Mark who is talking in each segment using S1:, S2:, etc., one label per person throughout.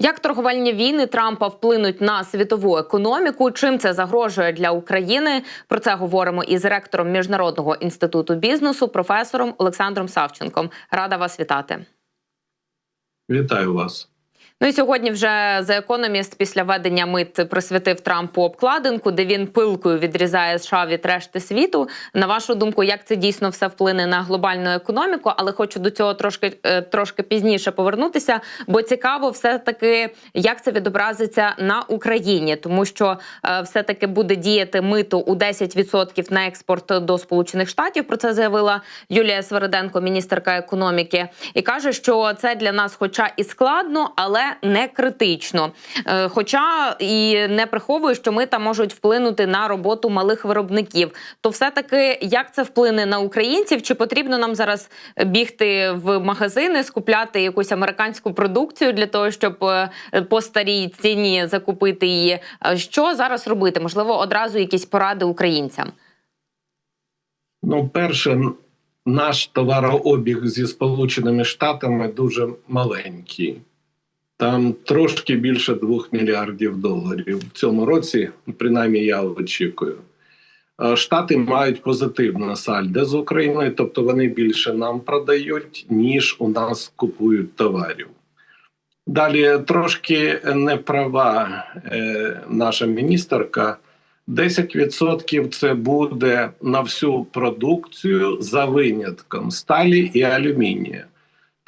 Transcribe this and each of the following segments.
S1: Як торговельні війни Трампа вплинуть на світову економіку? Чим це загрожує для України? Про це говоримо із ректором міжнародного інституту бізнесу, професором Олександром Савченком. Рада вас вітати.
S2: Вітаю вас.
S1: Ну і сьогодні вже The Economist після ведення мит присвятив Трампу обкладинку, де він пилкою відрізає США від решти світу. На вашу думку, як це дійсно все вплине на глобальну економіку? Але хочу до цього трошки е, трошки пізніше повернутися, бо цікаво, все таки як це відобразиться на Україні, тому що е, все таки буде діяти мито у 10% на експорт до Сполучених Штатів. Про це заявила Юлія Свериденко, міністерка економіки, і каже, що це для нас, хоча і складно, але не критично. Е, Хоча і не приховую, що мита можуть вплинути на роботу малих виробників. То все таки як це вплине на українців? Чи потрібно нам зараз бігти в магазини, скупляти якусь американську продукцію для того, щоб е, по старій ціні закупити її? Е, Що зараз робити? Можливо, одразу якісь поради українцям.
S2: Ну, перше, наш товарообіг зі Сполученими Штатами дуже маленький. Там трошки більше 2 мільярдів доларів. В цьому році, принаймні, я очікую. Е, Штати мають позитивне сальдо з Україною, тобто вони більше нам продають, ніж у нас купують товарів. Далі трошки не права е, наша міністерка. 10% це буде на всю продукцію за винятком сталі і алюмінія.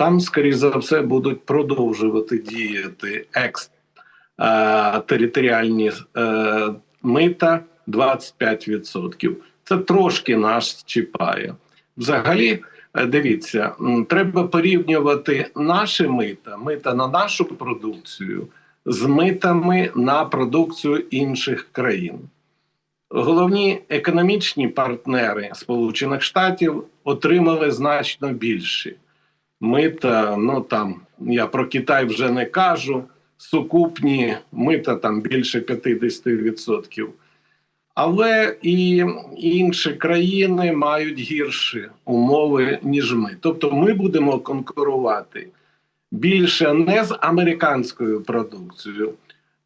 S2: Там, скоріше за все, будуть продовжувати діяти екс е, територіальні е, мита 25%. Це трошки нас чіпає. Взагалі, е, дивіться, треба порівнювати наші мита, мита на нашу продукцію з митами на продукцію інших країн. Головні економічні партнери Сполучених Штатів отримали значно більші мита. Ну там я про Китай вже не кажу. Сукупні мита там більше 50%. Але і інші країни мають гірші умови, ніж ми. Тобто ми будемо конкурувати більше не з американською продукцією,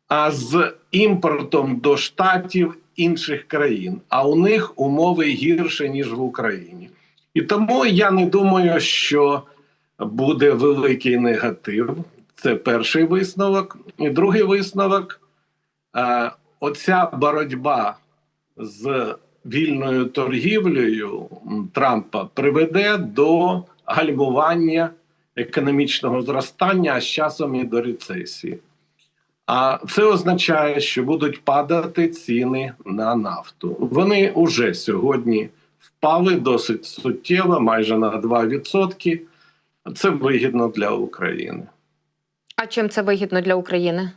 S2: а з імпортом до штатів інших країн. А у них умови гірші, ніж в Україні. І тому я не думаю, що буде великий негатив. Це перший висновок. І другий висновок оця боротьба з вільною торгівлею Трампа приведе до гальмування економічного зростання, а з часом і до рецесії. А це означає, що будуть падати ціни на нафту. Вони уже сьогодні впали досить суттєво, майже на 2%. Це вигідно для України.
S1: А чим це вигідно для України?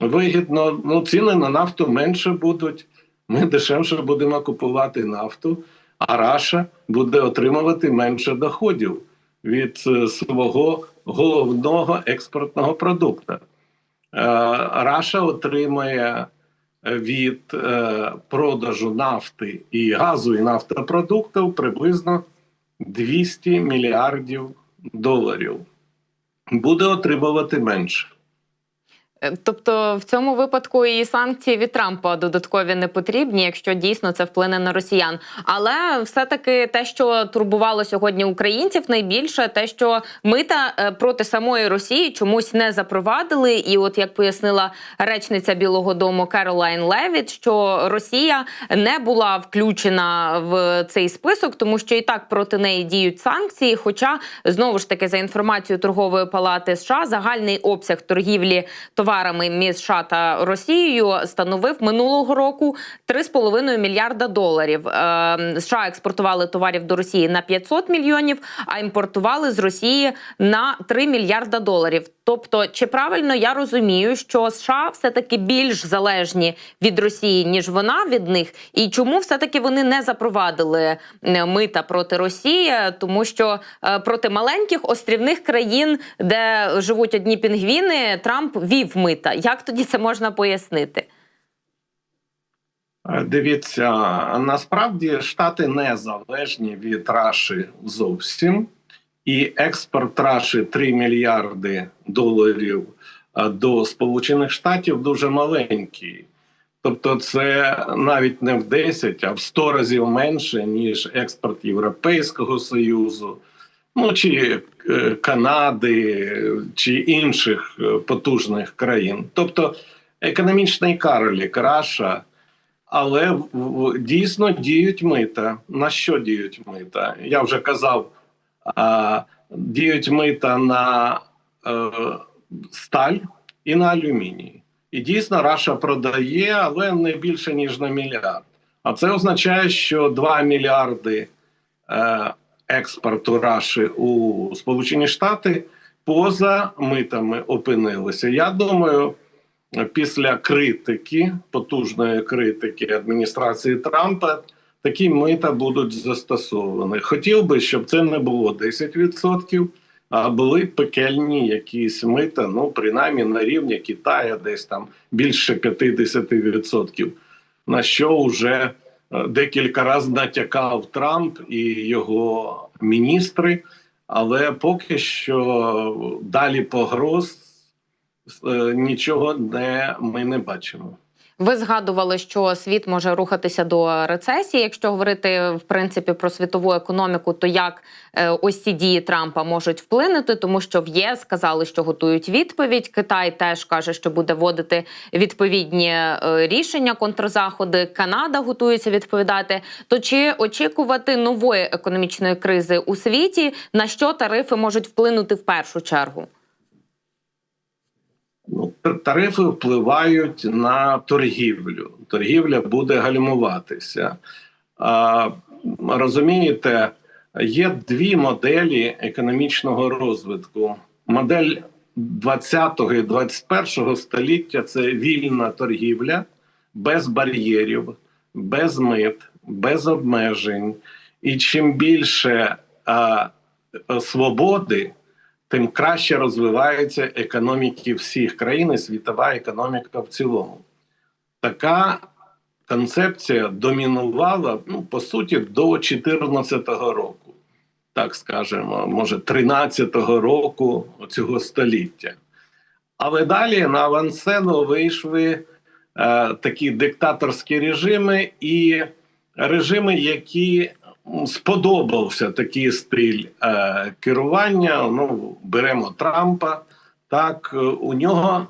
S2: Вигідно, ну ціни на нафту менше будуть. Ми дешевше будемо купувати нафту, а Раша буде отримувати менше доходів від е, свого головного експортного продукту. Е, Раша отримає від е, продажу нафти і газу і нафтопродуктів приблизно 200 мільярдів доларів. Буде отримувати менше.
S1: Е, Тобто в цьому випадку і санкції від Трампа додаткові не потрібні, якщо дійсно це вплине на росіян. Але все-таки те, що турбувало сьогодні українців, найбільше те, що мита е, проти самої Росії чомусь не запровадили. І, от як пояснила речниця Білого Дому Керолайн Левіт, що Росія не була включена в цей список, тому що і так проти неї діють санкції. Хоча знову ж таки за інформацією торгової палати США загальний обсяг торгівлі товарами між США та Росією становив минулого року 3,5 мільярда доларів. Е, США експортували товарів до Росії на 500 мільйонів, а імпортували з Росії на 3 мільярда доларів. Тобто, чи правильно я розумію, що США все таки більш залежні від Росії ніж вона від них, і чому все таки вони не запровадили е, мита проти Росії, тому що е, проти маленьких острівних країн, де живуть одні пінгвіни, Трамп вів мита. Як тоді це можна пояснити?
S2: Е, Дивіться, насправді штати не залежні від Раші зовсім, і експорт Раші 3 мільярди доларів до Сполучених Штатів дуже маленький. Тобто, це навіть не в 10, а в 100 разів менше, ніж експорт Європейського Союзу, ну чи е, Канади, чи інших е, потужних країн. Тобто економічний карлік Раша, але дійсно діють мита. На що діють мита? Я вже казав, діють мита на е, сталь і на алюміній. І дійсно Раша продає, але не більше ніж на мільярд. А це означає, що 2 мільярди експорту Раші у Сполучені Штати поза митами опинилися. Я думаю, після критики, потужної критики адміністрації Трампа, такі мита будуть застосовані. Хотів би, щоб це не було 10%, а були пекельні якісь мита, ну принаймні на рівні Китаю, десь там більше 50%, на що вже декілька разів натякав Трамп і його міністри. Але поки що далі погроз е, нічого не ми не бачимо.
S1: Ви згадували, що світ може рухатися до рецесії. Якщо говорити в принципі про світову економіку, то як е, ось ці дії Трампа можуть вплинути, тому що в ЄС сказали, що готують відповідь. Китай теж каже, що буде вводити відповідні е, рішення, контрзаходи. Канада готується відповідати. То чи очікувати нової економічної кризи у світі? На що тарифи можуть вплинути в першу чергу?
S2: Ну, тарифи впливають на торгівлю. Торгівля буде гальмуватися. Розумієте, є дві моделі економічного розвитку. Модель 20-го і 21-го століття це вільна торгівля без бар'єрів, без мит, без обмежень. І чим більше а, свободи, тим краще розвиваються економіки всіх країн і світова економіка в цілому. Така концепція домінувала ну, по суті до 2014 року, так скажемо, може 13-го року цього століття. Але далі на авансцену вийшли е, такі диктаторські режими і режими, які сподобався такий стиль е, керування. Ну, беремо Трампа. Так, е, у нього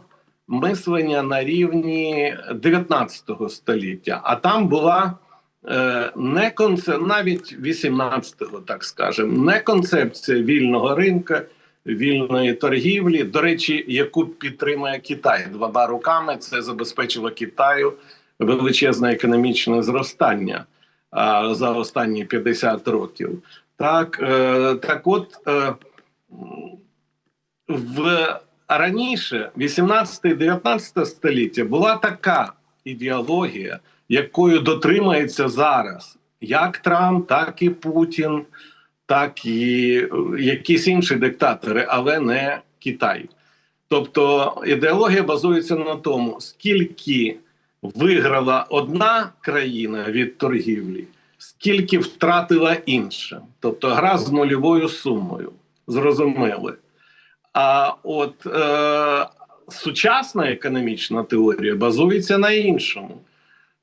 S2: мислення на рівні 19 століття, а там була е, не конце, навіть 18-го, так скажемо, не концепція вільного ринка, вільної торгівлі, до речі, яку підтримує Китай двома руками. Це забезпечило Китаю величезне економічне зростання за останні 50 років. Так, е, так от е, в раніше, 18-19 століття, була така ідеологія, якою дотримається зараз як Трамп, так і Путін, так і е, якісь інші диктатори, але не Китай. Тобто ідеологія базується на тому, скільки виграла одна країна від торгівлі, скільки втратила інша. Тобто гра з нульовою сумою. Зрозуміли. А от е, сучасна економічна теорія базується на іншому: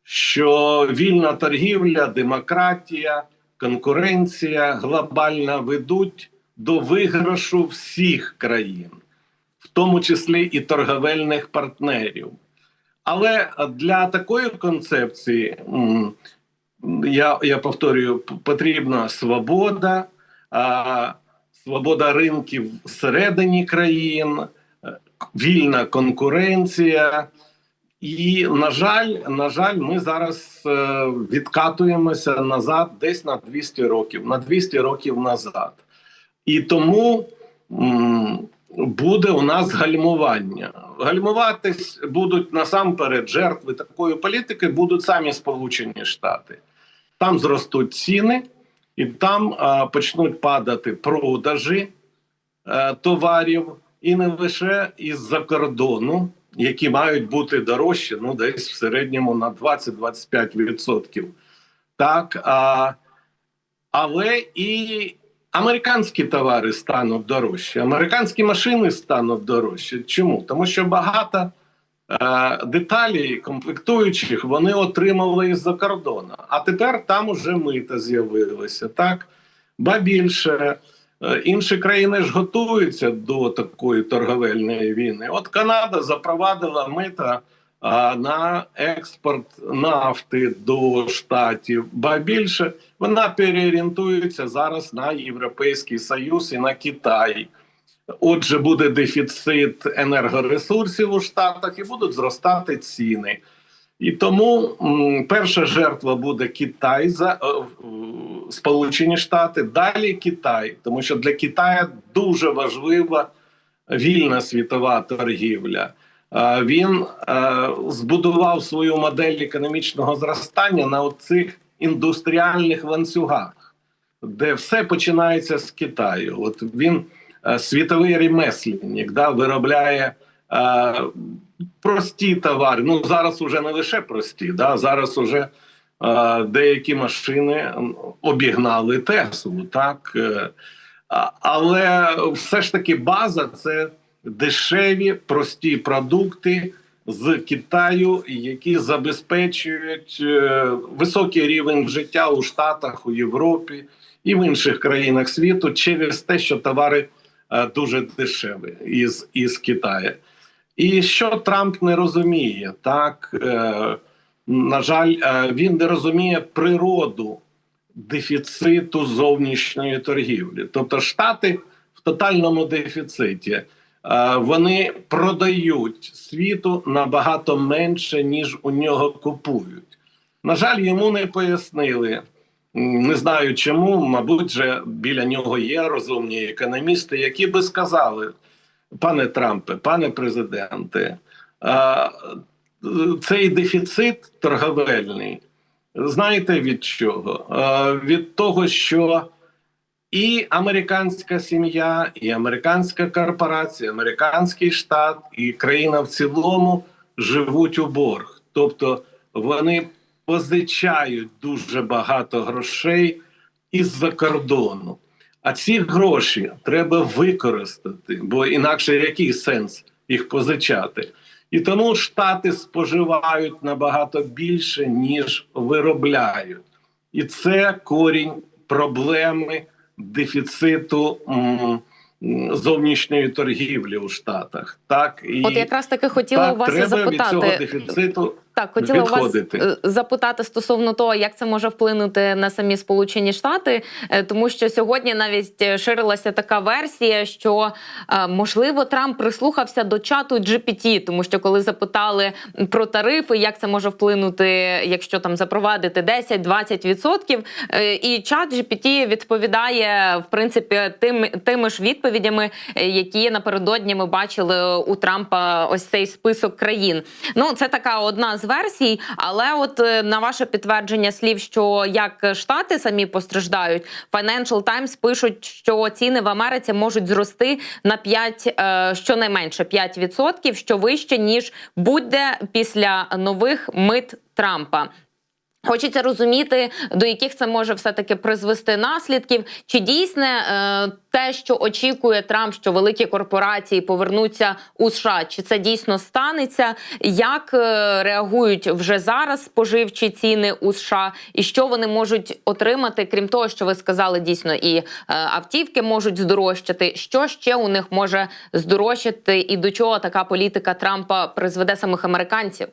S2: що вільна торгівля, демократія, конкуренція глобальна ведуть до виграшу всіх країн, в тому числі і торговельних партнерів. Але для такої концепції, я, я повторюю, потрібна свобода, свобода ринків всередині країн, е, вільна конкуренція. І, на жаль, на жаль, ми зараз е, відкатуємося назад десь на 200 років, на 200 років назад. І тому буде у нас гальмування. Гальмуватись будуть насамперед жертви такої політики, будуть самі Сполучені Штати. Там зростуть ціни, і там а, почнуть падати продажі е, товарів, і не лише із-за кордону, які мають бути дорожчі, ну десь в середньому на 20-25%. Так, а, але і американські товари стануть дорожчі, американські машини стануть дорожчі. Чому? Тому що багато е, деталей комплектуючих вони отримали із-за кордону. А тепер там уже мита з'явилося. Так? Ба більше. Е, Інші країни ж готуються до такої торговельної війни. От Канада запровадила мита на експорт нафти до штатів. Ба більше вона переорієнтується зараз на Європейський Союз і на Китай. Отже, буде дефіцит енергоресурсів у Штатах і будуть зростати ціни. І тому перша жертва буде Китай за е, Сполучені Штати, далі Китай, тому що для Китаю дуже важлива вільна світова торгівля. Е, Він е, збудував свою модель економічного зростання на цих індустріальних ланцюгах, де все починається з Китаю. От він е, світовий ремесленник, да, виробляє прості товари. Ну зараз уже не лише прості, да, зараз уже деякі машини обігнали Теслу, так. Але все ж таки база це дешеві, прості продукти з Китаю, які забезпечують е, високий рівень життя у Штатах, у Європі і в інших країнах світу через те, що товари е, дуже дешеві із, із Китаю. І що Трамп не розуміє, так е, на жаль, він не розуміє природу дефіциту зовнішньої торгівлі. Тобто, Штати в тотальному дефіциті. Е, Вони продають світу набагато менше, ніж у нього купують. На жаль, йому не пояснили. Не знаю чому, мабуть, же біля нього є розумні економісти, які би сказали: пане Трампе, пане президенте, е, цей дефіцит торговельний, знаєте від чого? Е, Від того, що і американська сім'я, і американська корпорація, американський штат, і країна в цілому живуть у борг. Тобто вони позичають дуже багато грошей із-за кордону. А ці гроші треба використати, бо інакше який сенс їх позичати? І тому штати споживають набагато більше, ніж виробляють. І це корінь проблеми дефіциту зовнішньої торгівлі у Штатах. Так і
S1: От якраз таки хотіла
S2: так,
S1: у вас
S2: треба від цього дефіциту
S1: Так, хотіла вас е, запитати стосовно того, як це може вплинути на самі Сполучені Штати, е, тому що сьогодні навіть е, ширилася така версія, що можливо Трамп прислухався до чату GPT, тому що коли запитали про тарифи, як це може вплинути, якщо там запровадити 10-20%, е, і чат GPT відповідає в принципі тим тими ж відповідями, які напередодні ми бачили у Трампа. Ось цей список країн. Ну це така одна з версій, але от е, на ваше підтвердження слів, що як штати самі постраждають, Financial Times пишуть, що ціни в Америці можуть зрости на 5, е, щонайменше 5%, що вище ніж будь-де після нових мит Трампа. Хочеться розуміти, до яких це може все-таки призвести наслідків. Чи дійсне е, те, що очікує Трамп, що великі корпорації повернуться у США? Чи це дійсно станеться? Як е, реагують вже зараз споживчі ціни у США, і що вони можуть отримати, крім того, що ви сказали, дійсно і е, автівки можуть здорожчати. Що ще у них може здорожчати, і до чого така політика Трампа призведе самих американців?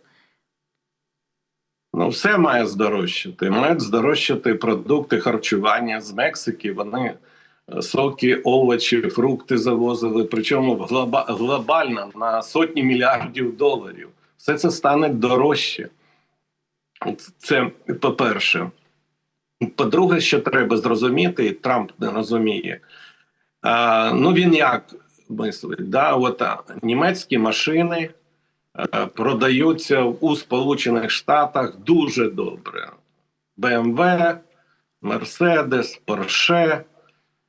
S2: Ну, все має здорожчати. Мають здорожчати продукти харчування з Мексики. Вони е, соки, овочі, фрукти завозили. Причому глоба- глобально на сотні мільярдів доларів. Все це стане дорожче. Це по-перше. По-друге, що треба зрозуміти, і Трамп не розуміє. А, ну він як мислить? Да? От, а, німецькі машини е, продаються у Сполучених Штатах дуже добре. BMW, Mercedes, Porsche.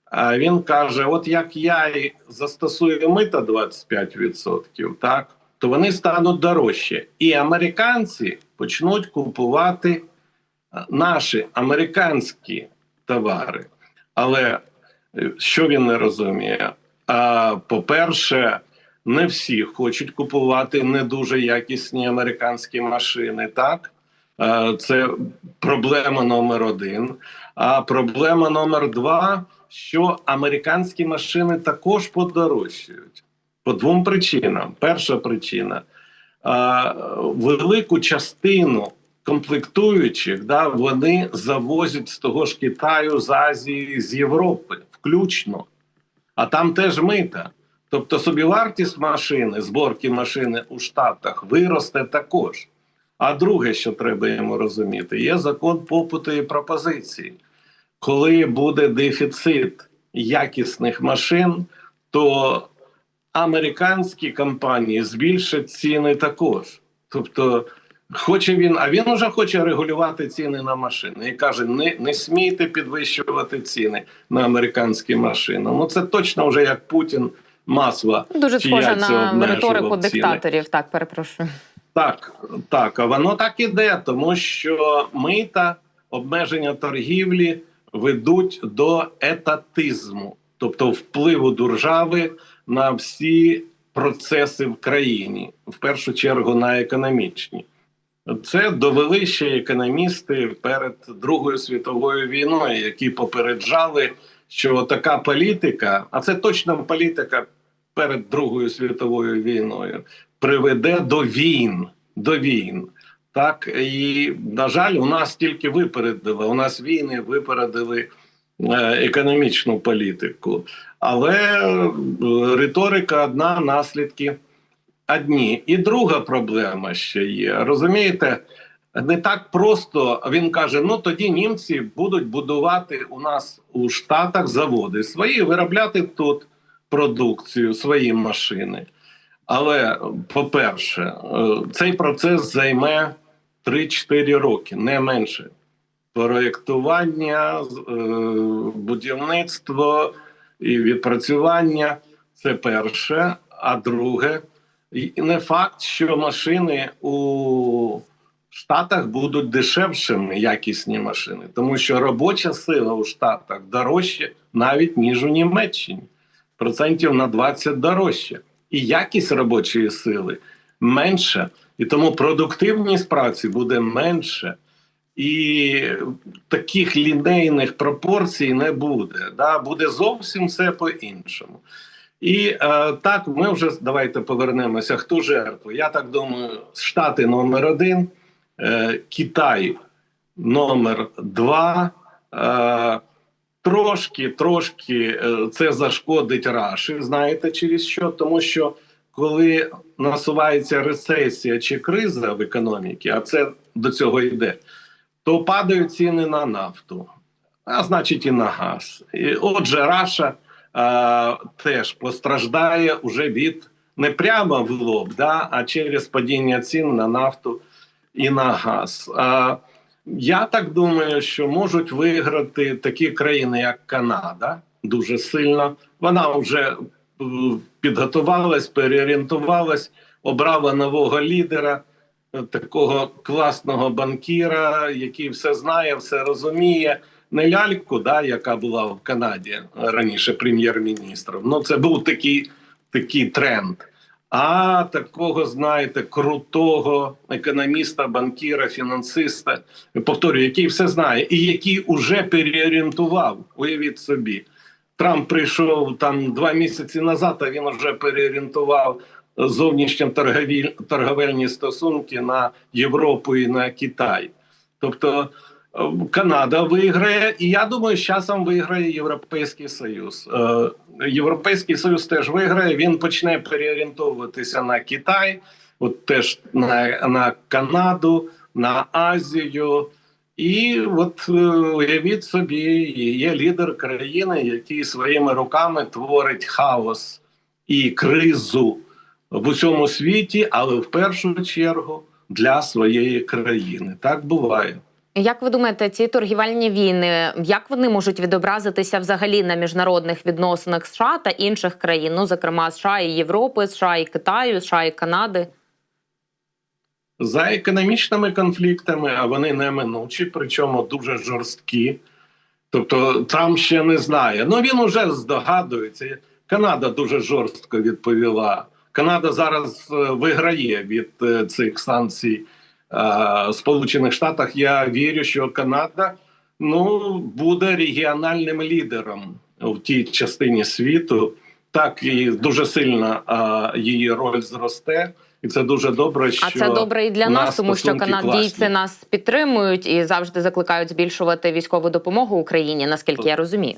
S2: А він каже: от як я й застосую мита 25%, так, то вони стануть дорожче. І американці почнуть купувати е, наші американські товари. Але Що він не розуміє? По-перше, не всі хочуть купувати не дуже якісні американські машини, так? Е, Це проблема номер один. А проблема номер два, що американські машини також подорожчають по двом причинам. Перша причина велику частину комплектуючих да, вони завозять з того ж Китаю, з Азії, з Європи, включно. А там теж мита. Тобто собівартість машини, зборки машини у Штатах виросте також. А друге, що треба йому розуміти, є закон попиту і пропозиції. Коли буде дефіцит якісних машин, то американські компанії збільшать ціни також. Тобто, хоче він, а він вже хоче регулювати ціни на машини і каже: не, не смійте підвищувати ціни на американські машини. Ну це точно вже як Путін масло.
S1: Дуже
S2: яйця
S1: на риторику
S2: ціни.
S1: диктаторів. Так, перепрошую.
S2: Так, так, а воно так іде, тому що мита, обмеження торгівлі ведуть до етатизму, тобто впливу держави на всі процеси в країні, в першу чергу на економічні. Це довели ще економісти перед Другою світовою війною, які попереджали, що така політика, а це точно політика перед Другою світовою війною, приведе до війн. До війн. Так і на жаль, у нас тільки випередили. У нас війни випередили е, економічну політику, але е, риторика одна, наслідки одні. І друга проблема ще є. Розумієте, не так просто він каже: ну тоді німці будуть будувати у нас у Штатах заводи свої, виробляти тут продукцію, свої машини. Але, по-перше, е, цей процес займе 3-4 роки, не менше. Проєктування, е, будівництво і відпрацювання це перше. А друге, не факт, що машини у Штатах будуть дешевшими, якісні машини, тому що робоча сила у Штатах дорожча навіть ніж у Німеччині. Процентів на 20 дорожче і якість робочої сили менша, і тому продуктивність праці буде менше, і таких лінейних пропорцій не буде. Да? Буде зовсім все по-іншому. І е, так, ми вже давайте повернемося. Хто жертва? Я так думаю, Штати номер один, Китай номер два. Е, Трошки, трошки е, це зашкодить Раші, знаєте через що? Тому що коли насувається рецесія чи криза в економіці, а це до цього йде, то падають ціни на нафту, а значить і на газ. І отже, Раша е, теж постраждає уже від не прямо в лоб, да, а через падіння цін на нафту і на газ. Е, я так думаю, що можуть виграти такі країни, як Канада, дуже сильно. Вона вже е, підготувалась, переорієнтувалась, обрала нового лідера, е, такого класного банкіра, який все знає, все розуміє. Не ляльку, да, яка була в Канаді раніше прем'єр-міністром. Ну, це був такий, такий тренд. А такого, знаєте, крутого економіста, банкіра, фінансиста, повторюю, який все знає, і який уже переорієнтував. Уявіть собі, Трамп прийшов там два місяці назад, а він вже переорієнтував зовнішні торговельні стосунки на Європу і на Китай. Тобто Канада виграє, і я думаю, з часом виграє Європейський Союз. Е, Європейський Союз теж виграє. Він почне переорієнтовуватися на Китай, от теж на, на Канаду, на Азію. І от е, уявіть собі, є лідер країни, який своїми руками творить хаос і кризу в усьому світі, але в першу чергу для своєї країни. Так буває.
S1: Як ви думаєте, ці торгівельні війни, як вони можуть відобразитися взагалі на міжнародних відносинах США та інших країн, ну зокрема США і Європи, США і Китаю, США і Канади?
S2: За економічними конфліктами, а вони неминучі, причому дуже жорсткі, Тобто Трамп ще не знає. Ну він уже здогадується. Канада дуже жорстко відповіла. Канада зараз е, виграє від е, цих санкцій Сполучених Штатах. Я вірю, що Канада ну буде регіональним лідером в тій частині світу. Так і дуже сильно е, її роль зросте, і це дуже добре. Що
S1: А це добре і для нас, тому що канадійці
S2: класні.
S1: нас підтримують і завжди закликають збільшувати військову допомогу Україні, наскільки я розумію.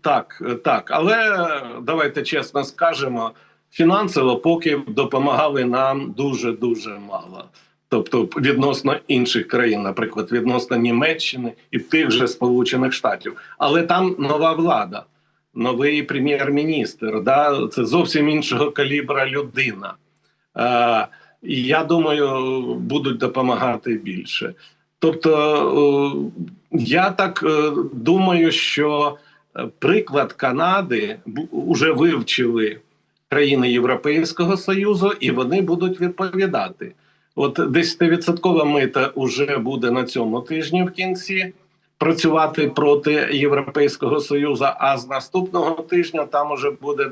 S2: Так, так. Але давайте чесно скажемо, фінансово поки допомагали нам дуже дуже мало. Тобто відносно інших країн, наприклад, відносно Німеччини і тих же Сполучених Штатів. Але там нова влада, новий прем'єр-міністр. Да? Це зовсім іншого калібра людина. Е, я думаю, будуть допомагати більше. Тобто, е, я так е, думаю, що е, приклад Канади вже вивчили країни Європейського Союзу, і вони будуть відповідати. От 10% мита вже буде на цьому тижні в кінці працювати проти Європейського Союзу, а з наступного тижня там уже буде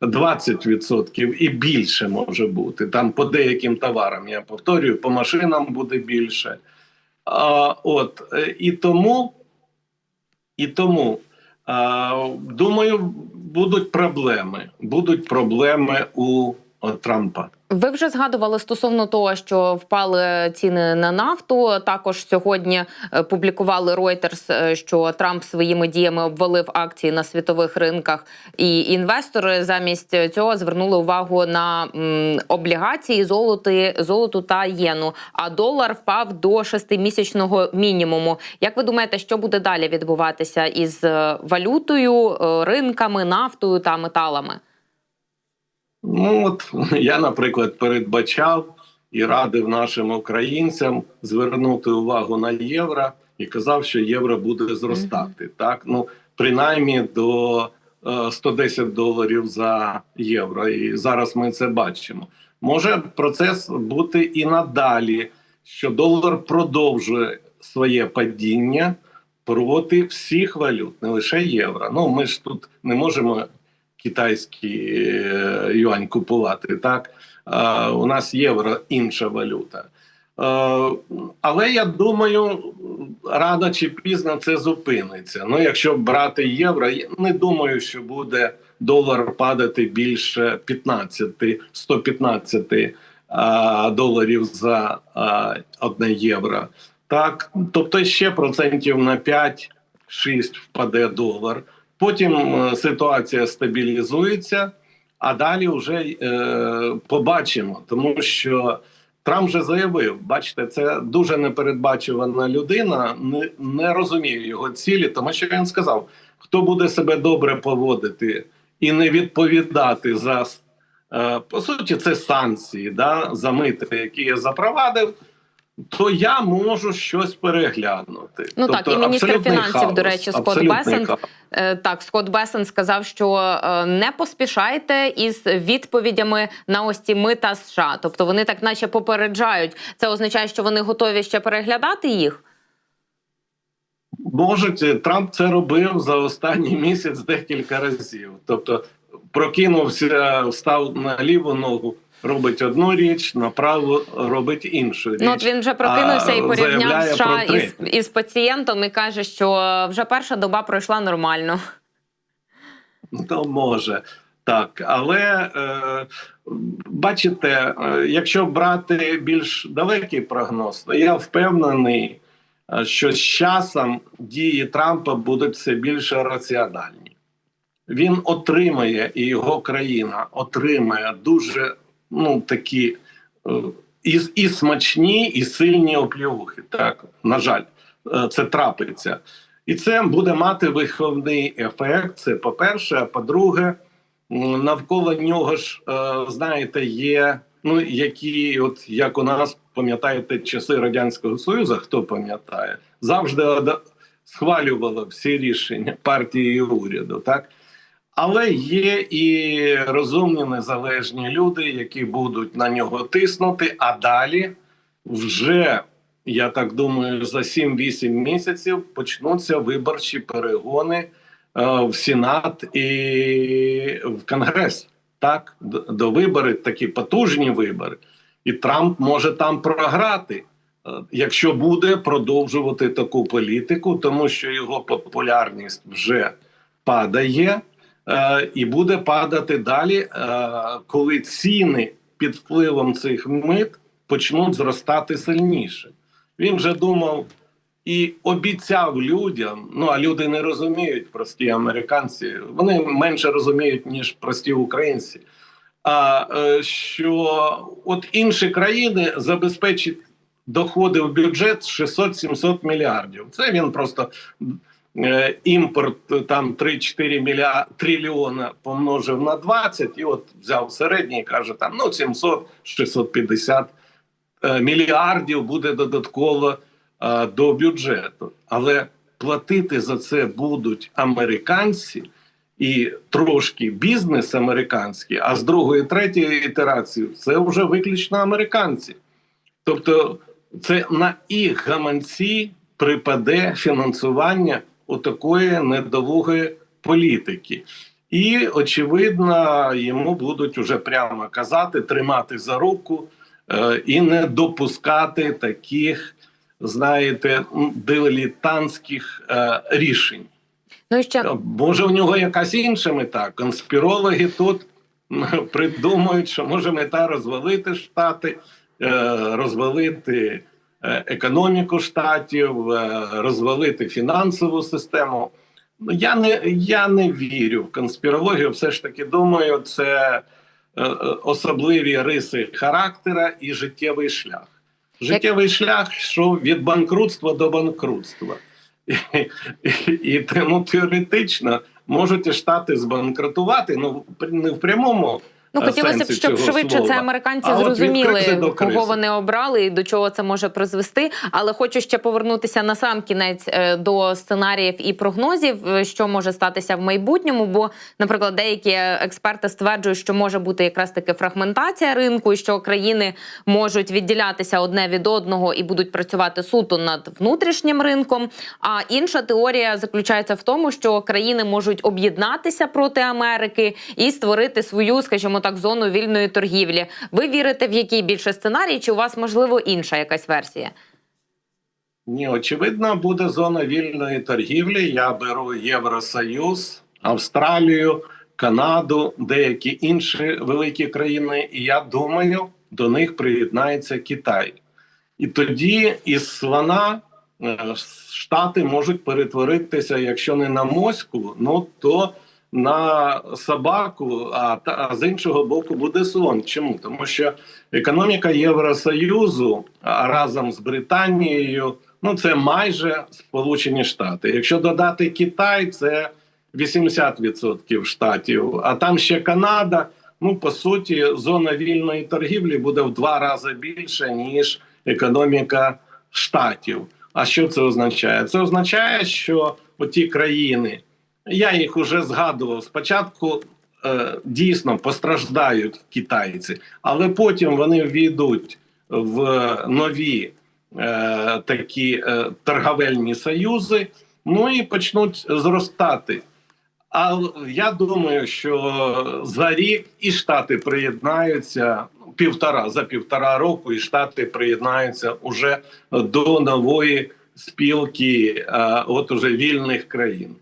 S2: 20% і більше може бути. Там по деяким товарам, я повторюю, по машинам буде більше. А, от, е, і тому, і тому думаю, будуть проблеми. Будуть проблеми у Трампа.
S1: Ви вже згадували стосовно того, що впали ціни на нафту. Також сьогодні е, публікували Reuters, е, що Трамп своїми діями обвалив акції на світових ринках, і інвестори замість цього звернули увагу на м, облігації золоти, золоту та єну. А долар впав до шестимісячного мінімуму. Як ви думаєте, що буде далі відбуватися із е, валютою, ринками, нафтою та металами?
S2: Ну от я, наприклад, передбачав і радив нашим українцям звернути увагу на євро і казав, що євро буде зростати. Так, ну принаймні до е, 110 доларів за євро. І зараз ми це бачимо. Може процес бути і надалі, що долар продовжує своє падіння проти всіх валют, не лише євро. Ну ми ж тут не можемо китайський е, юань купувати. Так у нас євро інша валюта. Але я думаю, рано чи пізно це зупиниться. Ну, якщо брати євро, я не думаю, що буде долар падати більше 15, 115 е, доларів за одне євро. Так, тобто ще процентів на 5-6 впаде долар. Потім е, ситуація стабілізується, а далі вже е, побачимо, тому що Трамп вже заявив: бачите, це дуже непередбачувана людина. Не, не розумію його цілі, тому що він сказав: хто буде себе добре поводити і не відповідати за е, по суті, це санкції, да, за мити, які я запровадив. То я можу щось переглянути.
S1: Ну так, і міністр фінансів, до речі, Скотт Бесент,
S2: хаос.
S1: Е, Так, Скотт Бесен сказав, що е, не поспішайте із відповідями на ось ці мита США. Тобто вони так, наче попереджають. Це означає, що вони готові ще переглядати їх.
S2: Можуть Трамп це робив за останній місяць декілька разів. Тобто прокинувся, встав на ліву ногу, робить одну річ, на праву робить іншу річ.
S1: Ну от він вже прокинувся
S2: а,
S1: і порівняв США
S2: про
S1: із, із пацієнтом і каже, що вже перша доба пройшла нормально.
S2: То може так, але е, бачите, е, якщо брати більш далекий прогноз, то я впевнений, е, що з часом дії Трампа будуть все більше раціональні. Він отримає, і його країна отримає дуже ну такі е, і, і смачні, і сильні оплюхи. Так, на жаль, е, це трапиться. І це буде мати виховний ефект. Це по-перше, а по-друге, навколо нього ж, е, знаєте, є ну які, от як у нас пам'ятаєте, часи радянського союзу, хто пам'ятає, завжди схвалювало всі рішення партії і уряду, так. Але є і розумні незалежні люди, які будуть на нього тиснути, а далі вже я так думаю, за 7-8 місяців почнуться виборчі перегони е, в Сенат і в Конгрес. Так, до, вибори, такі потужні вибори. І Трамп може там програти, е, якщо буде продовжувати таку політику, тому що його популярність вже падає і буде падати далі, е, коли ціни під впливом цих мит почнуть зростати сильніше. Він вже думав і обіцяв людям. Ну а люди не розуміють прості американці. Вони менше розуміють ніж прості українці. А е, що от інші країни забезпечать доходи в бюджет 600-700 мільярдів. Це він просто е, імпорт е, там 3-4 мілья... трильйона помножив на 20 і от взяв середній і каже там ну 700-650 е, мільярдів буде додатково е, до бюджету. Але платити за це будуть американці і трошки бізнес американський, а з другої, третьої ітерації це вже виключно американці. Тобто, це на їх гаманці припаде фінансування отакої недолугої політики. І, очевидно, йому будуть уже прямо казати, тримати за руку е, і не допускати таких, знаєте, дилетантських е, рішень.
S1: Ну ще
S2: Може, у нього якась інша мета. Конспірологи тут придумують, що може мета розвалити штати, е, розвалити е, економіку штатів, е, розвалити фінансову систему. Ну, Я не, я не вірю в конспірологію. Все ж таки думаю, це е, е, особливі риси характера і життєвий шлях. Життєвий шлях йшов від банкрутства до банкрутства. І, і, і тому теоретично можуть штати збанкрутувати, ну не в прямому.
S1: Ну, хотілося б, щоб швидше
S2: слова.
S1: це американці
S2: А
S1: зрозуміли, кого вони обрали і до чого це може призвести. Але хочу ще повернутися на сам кінець е, до сценаріїв і прогнозів, е, що може статися в майбутньому. Бо, наприклад, деякі експерти стверджують, що може бути якраз таки фрагментація ринку, і що країни можуть відділятися одне від одного і будуть працювати суто над внутрішнім ринком. А інша теорія заключається в тому, що країни можуть об'єднатися проти Америки і створити свою, скажімо так, зону вільної торгівлі. Ви вірите в який більше сценарій, чи у вас можливо інша якась версія?
S2: Ні, очевидно, буде зона вільної торгівлі. Я беру Євросоюз, Австралію, Канаду, деякі інші великі країни. І я думаю, до них приєднається Китай. І тоді із слона е, штати можуть перетворитися, якщо не на моську, ну то на собаку, а, та, а з іншого боку буде слон. Чому? Тому що економіка Євросоюзу разом з Британією ну це майже Сполучені Штати. Якщо додати Китай, це 80% штатів, а там ще Канада. Ну, по суті, зона вільної торгівлі буде в два рази більше, ніж економіка штатів. А що це означає? Це означає, що оті країни, я їх уже згадував спочатку. е, Дійсно постраждають китайці, але потім вони ввійдуть в нові е, такі е, торговельні союзи, ну і почнуть зростати. А я думаю, що за рік і штати приєднаються півтора за півтора року, і штати приєднаються уже до нової спілки, е, от уже вільних країн.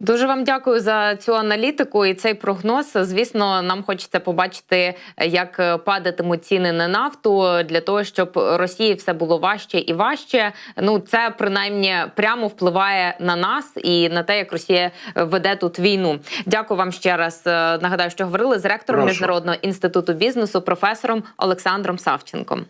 S1: Дуже вам дякую за цю аналітику і цей прогноз. Звісно, нам хочеться побачити, як падатимуть ціни на нафту для того, щоб Росії все було важче і важче. Ну це принаймні прямо впливає на нас і на те, як Росія веде тут війну. Дякую вам ще раз. Е, Нагадаю, що говорили з ректором
S2: Прошу.
S1: міжнародного інституту бізнесу, професором Олександром Савченком.